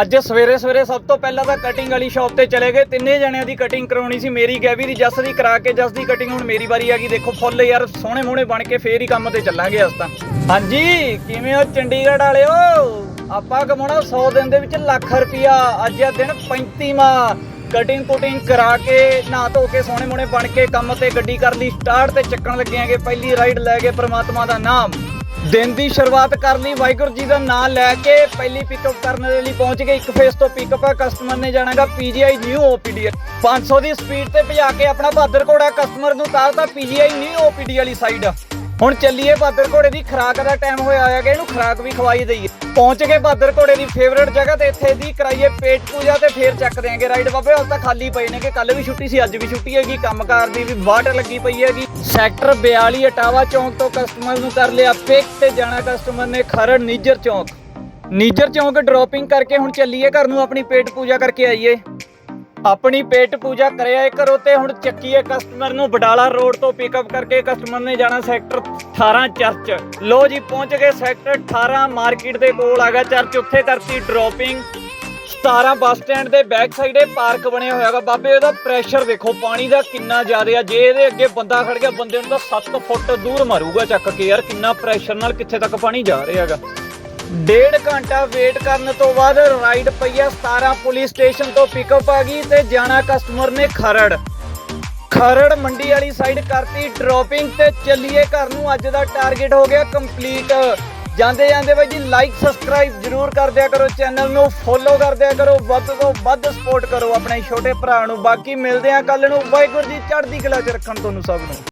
ਅੱਜ ਸਵੇਰੇ ਸਵੇਰੇ ਸਭ ਤੋਂ ਪਹਿਲਾਂ ਤਾਂ ਕਟਿੰਗ ਵਾਲੀ ਸ਼ਾਪ ਤੇ ਚਲੇ ਗਏ। ਤਿੰਨੇ ਜਣਿਆਂ ਦੀ ਕਟਿੰਗ ਕਰਾਉਣੀ ਸੀ ਮੇਰੀ, ਗੈਵੀ ਦੀ, ਜੱਸ ਦੀ, ਕਰਾ ਕੇ ਜੱਸ ਦੀ ਕਟਿੰਗ ਹੁਣ ਮੇਰੀ ਵਾਰੀ ਆ ਗਈ। ਦੇਖੋ ਫੁੱਲ ਯਾਰ, ਸੋਹਣੇ ਮੋਹਣੇ ਬਣ ਕੇ ਫੇਰ ਹੀ ਕੰਮ ਤੇ ਚੱਲਾਂਗੇ ਅਸ ਤਾਂ। ਹਾਂਜੀ, ਕਿਵੇਂ ਹੋ ਚੰਡੀਗੜ੍ਹ ਵਾਲਿਓ? ਆਪਾਂ ਕਮਾਉਣਾ 100 ਦਿਨ ਦੇ ਵਿੱਚ ਲੱਖ ਰੁਪਿਆ ਅੱਜ ਆ ਦਿਨ 35ਵਾਂ ਕਟਿੰਗ ਕੁਟਿੰਗ ਕਰਾ ਕੇ, ਨਹਾ ਧੋ ਕੇ, ਸੋਹਣੇ ਮੋਹਣੇ ਬਣ ਕੇ ਕੰਮ ਤੇ ਗੱਡੀ ਕਰ ਲਈ। ਸਟਾਰਟ ਤੇ ਚੱਕਣ ਲੱਗੇ ਆਂਗੇ ਪਹਿਲੀ ਰਾਈਡ ਲੈ ਕੇ ਪ੍ਰਮਾਤਮਾ ਦਾ ਨਾਮ। ਦਿਨ ਦੀ ਸ਼ੁਰੂਆਤ ਕਰ ਲਈ। ਵਾਹਿਗੁਰੂ ਜੀ ਦਾ ਨਾਮ ਲੈ ਕੇ ਪਹਿਲੀ ਪਿਕਅਪ ਕਰਨ ਦੇ ਲਈ ਪਹੁੰਚ ਗਏ। ਇੱਕ ਫੇਸ ਤੋਂ ਪਿਕਅਪ ਆ ਕਸਟਮਰ ਨੇ ਜਾਣਾਗਾ ਪੀਜੀਆਈ ਨਿਊ ਓਪੀਡੀ 500 ਦੀ ਸਪੀਡ ਤੇ ਭਜਾ ਕੇ ਆਪਣਾ ਬਹਾਦਰ ਘੋੜਾ ਕਸਟਮਰ ਨੂੰ ਤਾਰਤਾ ਪੀਜੀਆਈ ਨਿਊ ਓਪੀਡੀ ਵਾਲੀ ਸਾਈਡ ਹੁਣ ਚੱਲੀਏ ਬਹਾਦਰ ਘੋੜੇ ਦੀ, ਖਰਾਕ ਦਾ ਟਾਈਮ ਹੋਇਆ ਹੋਇਆ ਕਿ ਇਹਨੂੰ ਖਰਾਕ ਵੀ ਖਵਾਈ ਦਈਏ। ਪਹੁੰਚ ਗਏ ਬਹਾਦਰ ਘੋੜੇ ਦੀ ਫੇਵਰੇਟ ਜਗ੍ਹਾ ਤੇ, ਇੱਥੇ ਦੀ ਕਰਾਈਏ ਪੇਟ ਪੂਜਾ ਤੇ ਫੇਰ ਚੱਕ ਦਿਆਂਗੇ। ਰਾਈਡ ਬਾਬੇ ਹਾਲ ਤਾਂ ਖਾਲੀ ਪਏ ਨੇ ਕਿ ਕੱਲ ਵੀ ਛੁੱਟੀ ਸੀ, ਅੱਜ ਵੀ ਛੁੱਟੀ ਹੈਗੀ, ਕੰਮਕਾਰ ਦੀ ਵੀ ਬਾਟ ਲੱਗੀ ਪਈ ਹੈਗੀ। ਸੈਕਟਰ 42 ਅਟਾਵਾ ਚੌਂਕ ਤੋਂ ਕਸਟਮਰ ਨੂੰ ਕਰ ਲਿਆ ਪਿਕ ਤੇ ਜਾਣਾ ਕਸਟਮਰ ਨੇ ਖਰੜ, ਨੀਜਰ ਚੌਂਕ। ਨੀਜਰ ਚੌਂਕ ਡ੍ਰੌਪਿੰਗ ਕਰਕੇ ਹੁਣ ਚੱਲੀਏ ਘਰ ਨੂੰ, ਆਪਣੀ ਪੇਟ ਪੂਜਾ ਕਰਕੇ ਆਈਏ। ਆਪਣੀ ਪੇਟ ਪੂਜਾ ਕਰਿਆ ਇਹ ਕਰੋ ਤੇ ਹੁਣ ਚੱਕੀਏ ਕਸਟਮਰ ਨੂੰ ਬਡਾਲਾ ਰੋਡ ਤੋਂ ਪਿਕਅਪ ਕਰਕੇ ਕਸਟਮਰ ਨੇ ਜਾਣਾ ਸੈਕਟਰ 18 ਚਰਚ। ਲੋ ਜੀ, ਪਹੁੰਚ ਗਏ ਸੈਕਟਰ 18 ਮਾਰਕੀਟ ਦੇ ਕੋਲ, ਆ ਗਿਆ ਚਰਚ, ਉੱਥੇ ਕਰਤੀ ਡ੍ਰੌਪਿੰਗ 17 ਬੱਸ ਸਟੈਂਡ ਦੇ ਬੈਕ ਸਾਈਡ ਇਹ ਪਾਰਕ ਬਣਿਆ ਹੋਇਆਗਾ ਬਾਬੇ, ਉਹਦਾ ਪ੍ਰੈਸ਼ਰ ਦੇਖੋ, ਪਾਣੀ ਦਾ ਕਿੰਨਾ ਜ਼ਿਆਦਾ ਆ। ਜੇ ਇਹਦੇ ਅੱਗੇ ਬੰਦਾ ਖੜ ਗਿਆ, ਬੰਦੇ ਨੂੰ ਤਾਂ 7 ਫੁੱਟ ਦੂਰ ਮਾਰੂਗਾ ਚੱਕ ਕੇ ਯਾਰ। ਕਿੰਨਾ ਪ੍ਰੈਸ਼ਰ ਨਾਲ ਕਿੱਥੇ ਤੱਕ ਪਾਣੀ ਜਾ ਰਿਹਾਗਾ ਡੇਢ ਘੰਟਾ ਵੇਟ ਕਰਨ ਤੋਂ ਬਾਅਦ ਰਾਈਡ ਪਈਆ 17 ਪੁਲਿਸ ਸਟੇਸ਼ਨ ਤੋਂ ਪਿਕਅਪ ਆ ਗਈ ਤੇ ਜਾਣਾ ਕਸਟਮਰ ਨੇ ਖਰੜ। ਖਰੜ ਮੰਡੀ ਵਾਲੀ ਸਾਈਡ ਕਰਤੀ ਡ੍ਰੌਪਿੰਗ ਤੇ ਚੱਲੀਏ ਘਰ ਨੂੰ। ਅੱਜ ਦਾ ਟਾਰਗੇਟ ਹੋ ਗਿਆ ਕੰਪਲੀਟ ਜਾਂਦੇ ਜਾਂਦੇ ਬਾਈ ਜੀ ਲਾਈਕ ਸਬਸਕ੍ਰਾਈਬ ਜਰੂਰ ਕਰ ਦਿਆ ਕਰੋ ਚੈਨਲ ਨੂੰ। ਫੋਲੋ ਕਰ ਦਿਆ ਕਰੋ। ਵੱਧ ਤੋਂ ਵੱਧ ਸਪੋਰਟ ਕਰੋ ਆਪਣੇ ਛੋਟੇ ਭਰਾ ਨੂੰ। ਬਾਕੀ ਮਿਲਦੇ ਆ ਕੱਲ ਨੂੰ। ਵਾਹਿਗੁਰੂ ਜੀ ਚੜ੍ਹਦੀ ਕਲਾ ਚ ਰੱਖਣ ਤੁਹਾਨੂੰ ਸਭ ਨੂੰ।